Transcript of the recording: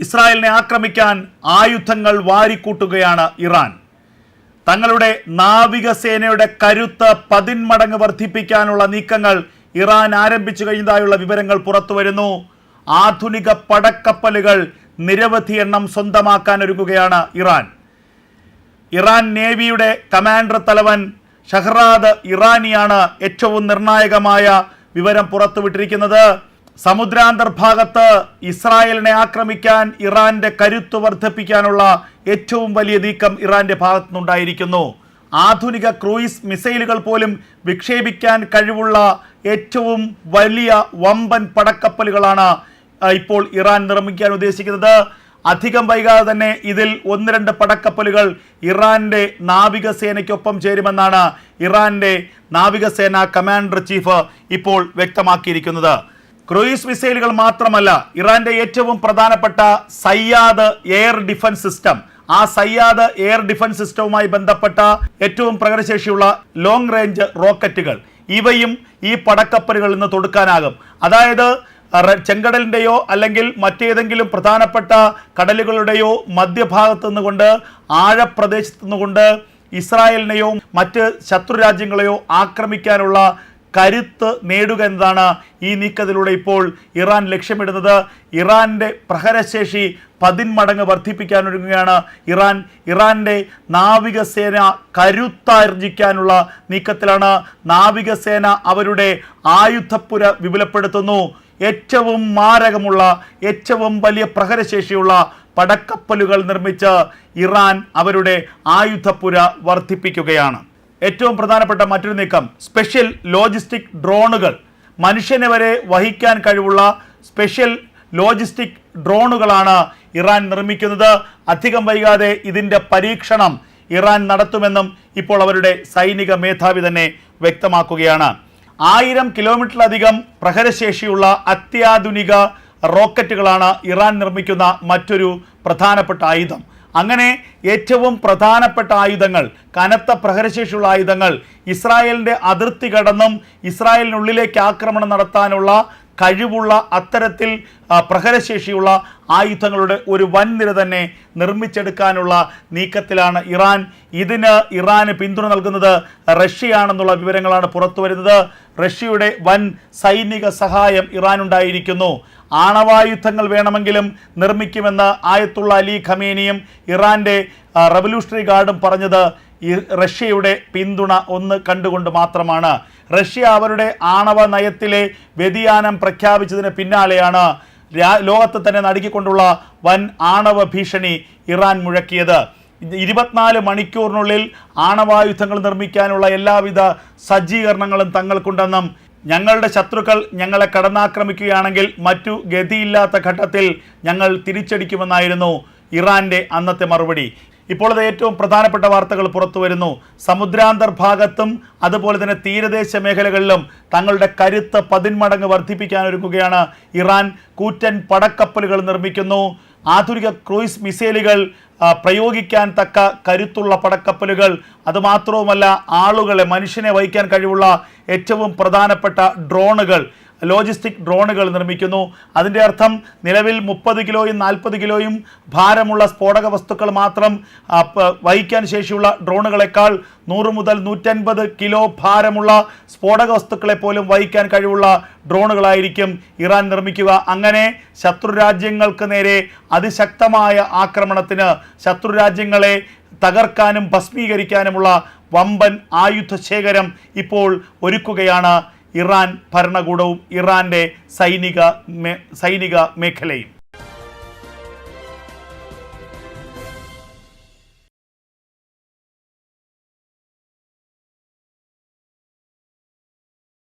ഇസ്രായേലിനെ ആക്രമിക്കാൻ ആയുധങ്ങൾ വാരിക്കൂട്ടുകയാണ് ഇറാൻ. തങ്ങളുടെ നാവികസേനയുടെ കരുത്ത് പതിന്മടങ്ങ് വർദ്ധിപ്പിക്കാനുള്ള നീക്കങ്ങൾ ഇറാൻ ആരംഭിച്ചു കഴിഞ്ഞതായുള്ള വിവരങ്ങൾ പുറത്തുവരുന്നു. ആധുനിക പടക്കപ്പലുകൾ നിരവധി എണ്ണം സ്വന്തമാക്കാൻ ഒരുങ്ങുകയാണ് ഇറാൻ. ഇറാൻ നേവിയുടെ കമാൻഡർ തലവൻ ഷഹ്റാദ് ഇറാനിയാണ് ഏറ്റവും നിർണായകമായ വിവരം പുറത്തുവിട്ടിരിക്കുന്നത്. സമുദ്രാന്തർഭാഗത്ത് ഇസ്രായേലിനെ ആക്രമിക്കാൻ ഇറാന്റെ കരുത്ത് വർദ്ധിപ്പിക്കാനുള്ള ഏറ്റവും വലിയ നീക്കം ഇറാന്റെ ഭാഗത്തുനിന്നുണ്ടായിരിക്കുന്നു. ആധുനിക ക്രൂയിസ് മിസൈലുകൾ പോലും വിക്ഷേപിക്കാൻ കഴിവുള്ള ഏറ്റവും വലിയ വമ്പൻ പടക്കപ്പലുകളാണ് ഇപ്പോൾ ഇറാൻ നിർമ്മിക്കാൻ ഉദ്ദേശിക്കുന്നത്. അധികം വൈകാതെ തന്നെ ഇതിൽ ഒന്ന് രണ്ട് പടക്കപ്പലുകൾ ഇറാന്റെ നാവികസേനയ്ക്കൊപ്പം ചേരുമെന്നാണ് ഇറാന്റെ നാവികസേന കമാൻഡർ ചീഫ് ഇപ്പോൾ വ്യക്തമാക്കിയിരിക്കുന്നത്. ക്രൂയിസ് മിസൈലുകൾ മാത്രമല്ല ഇറാന്റെ ഏറ്റവും പ്രധാനപ്പെട്ട സയ്യാദ് എയർ ഡിഫൻസ് സിസ്റ്റം. ആ സയ്യാദ് എയർ ഡിഫൻസ് സിസ്റ്റവുമായി ബന്ധപ്പെട്ട ഏറ്റവും പ്രകടശേഷിയുള്ള ലോങ് റേഞ്ച് റോക്കറ്റുകൾ. ഇവയും ഈ പടക്കപ്പലുകളിൽ നിന്ന് തൊടുക്കാനാകും. അതായത് ചെങ്കടലിന്റെയോ അല്ലെങ്കിൽ മറ്റേതെങ്കിലും പ്രധാനപ്പെട്ട കടലുകളുടെയോ മധ്യഭാഗത്തു നിന്നുകൊണ്ട് ആഴപ്രദേശത്തു നിന്നുകൊണ്ട് ഇസ്രായേലിനെയോ മറ്റ് ശത്രു രാജ്യങ്ങളെയോ ആക്രമിക്കാനുള്ള കരുത്ത് നേടുക എന്നതാണ് ഈ നീക്കത്തിലൂടെ ഇപ്പോൾ ഇറാൻ ലക്ഷ്യമിടുന്നത്. ഇറാന്റെ പ്രഹരശേഷി പതിന്മടങ്ങ് വർദ്ധിപ്പിക്കാനൊരുങ്ങുകയാണ് ഇറാൻ. ഇറാന്റെ നാവികസേന കരുത്താർജിക്കാനുള്ള നീക്കത്തിലാണ്. നാവികസേന അവരുടെ ആയുധപ്പുര വിപുലപ്പെടുത്തുന്നു. ഏറ്റവും മാരകമുള്ള ഏറ്റവും വലിയ പ്രഹരശേഷിയുള്ള പടക്കപ്പലുകൾ നിർമ്മിച്ച് ഇറാൻ അവരുടെ ആയുധപ്പുര വർദ്ധിപ്പിക്കുകയാണ്. ഏറ്റവും പ്രധാനപ്പെട്ട മറ്റൊരു നീക്കം സ്പെഷ്യൽ ലോജിസ്റ്റിക് ഡ്രോണുകൾ മനുഷ്യനെ വരെ വഹിക്കാൻ കഴിവുള്ള സ്പെഷ്യൽ ലോജിസ്റ്റിക് ഡ്രോണുകളാണ് ഇറാൻ നിർമ്മിക്കുന്നത്. അധികം വൈകാതെ ഇതിന്റെ പരീക്ഷണം ഇറാൻ നടത്തുമെന്നും ഇപ്പോൾ അവരുടെ സൈനിക മേധാവി തന്നെ വ്യക്തമാക്കുകയാണ്. ആയിരം കിലോമീറ്ററിലധികം പ്രഹരശേഷിയുള്ള അത്യാധുനിക റോക്കറ്റുകളാണ് ഇറാൻ നിർമ്മിക്കുന്ന മറ്റൊരു പ്രധാനപ്പെട്ട ആയുധം. അങ്ങനെ ഏറ്റവും പ്രധാനപ്പെട്ട ആയുധങ്ങൾ കനത്ത പ്രഹരശേഷിയുള്ള ആയുധങ്ങൾ ഇസ്രായേലിന്റെ അതിർത്തി കടന്നും ഇസ്രായേലിനുള്ളിലേക്ക് ആക്രമണം നടത്താനുള്ള കഴിവുള്ള അത്തരത്തിൽ പ്രഹരശേഷിയുള്ള ആയുധങ്ങളുടെ ഒരു വൻനിര തന്നെ നിർമ്മിച്ചെടുക്കാനുള്ള നീക്കത്തിലാണ് ഇറാൻ. ഇതിന് ഇറാന് പിന്തുണ നൽകുന്നത് റഷ്യയാണെന്നുള്ള വിവരങ്ങളാണ് പുറത്തു വരുന്നത് റഷ്യയുടെ വൻ സൈനിക സഹായം ഇറാൻ ഉണ്ടായിരിക്കുന്നു ആണവായുധങ്ങൾ വേണമെങ്കിലും നിർമ്മിക്കുമെന്ന് ആയത്തുള്ള അലി ഖമേനിയും ഇറാന്റെ ആ, റവല്യൂഷണറി ഗാർഡും പറഞ്ഞത് ഈ റഷ്യയുടെ പിന്തുണ ഒന്ന് കണ്ടുകൊണ്ട് മാത്രമാണ്. റഷ്യ അവരുടെ ആണവ നയത്തിലെ വ്യതിയാനം പ്രഖ്യാപിച്ചതിന് പിന്നാലെയാണ് ലോകത്ത് തന്നെ നടുക്കിക്കൊണ്ടുള്ള വൻ ആണവ ഭീഷണി ഇറാൻ മുഴക്കിയത്. ഇരുപത്തിനാല് മണിക്കൂറിനുള്ളിൽ ആണവായുധങ്ങൾ നിർമ്മിക്കാനുള്ള എല്ലാവിധ സജ്ജീകരണങ്ങളും തങ്ങൾക്കുണ്ടെന്നും ഞങ്ങളുടെ ശത്രുക്കൾ ഞങ്ങളെ കടന്നാക്രമിക്കുകയാണെങ്കിൽ മറ്റു ഗതിയില്ലാത്ത ഘട്ടത്തിൽ ഞങ്ങൾ തിരിച്ചടിക്കുമെന്നായിരുന്നു ഇറാന്റെ അന്നത്തെ മറുപടി. ഇപ്പോഴത്തെ ഏറ്റവും പ്രധാനപ്പെട്ട വാർത്തകൾ പുറത്തു വരുന്നു സമുദ്രാന്തർ ഭാഗത്തും അതുപോലെ തന്നെ തീരദേശ മേഖലകളിലും തങ്ങളുടെ കരുത്ത് പതിന്മടങ്ങ് വർദ്ധിപ്പിക്കാൻ ഒരുങ്ങുകയാണ് ഇറാൻ. കൂറ്റൻ പടക്കപ്പലുകൾ നിർമ്മിക്കുന്നു. ആധുനിക ക്രൂയിസ് മിസൈലുകൾ പ്രയോഗിക്കാൻ തക്ക കരുത്തുള്ള പടക്കപ്പലുകൾ. അതുമാത്രവുമല്ല ആളുകളെ മനുഷ്യനെ വഹിക്കാൻ കഴിവുള്ള ഏറ്റവും പ്രധാനപ്പെട്ട ഡ്രോണുകൾ. ലോജിസ്റ്റിക് ഡ്രോണുകൾ നിർമ്മിക്കുന്നു. അതിന്റെ അർത്ഥം നിലവിൽ മുപ്പത് കിലോയും നാൽപ്പത് കിലോയും ഭാരമുള്ള സ്ഫോടക വസ്തുക്കൾ മാത്രം വഹിക്കാൻ ശേഷിയുള്ള ഡ്രോണുകളെക്കാൾ നൂറ് മുതൽ നൂറ്റൻപത് കിലോ ഭാരമുള്ള സ്ഫോടക വസ്തുക്കളെ പോലും വഹിക്കാൻ കഴിവുള്ള ഡ്രോണുകളായിരിക്കും ഇറാൻ നിർമ്മിക്കുക. അങ്ങനെ ശത്രു രാജ്യങ്ങൾക്ക് നേരെ അതിശക്തമായ ആക്രമണത്തിന് ശത്രു രാജ്യങ്ങളെ തകർക്കാനും ഭസ്മീകരിക്കാനുമുള്ള വമ്പൻ ആയുധ ശേഖരം ഇപ്പോൾ ഒരുക്കുകയാണ് ഇറാൻ ഭരണകൂടവും ഇറാന്റെ സൈനിക സൈനിക മേഖലയും.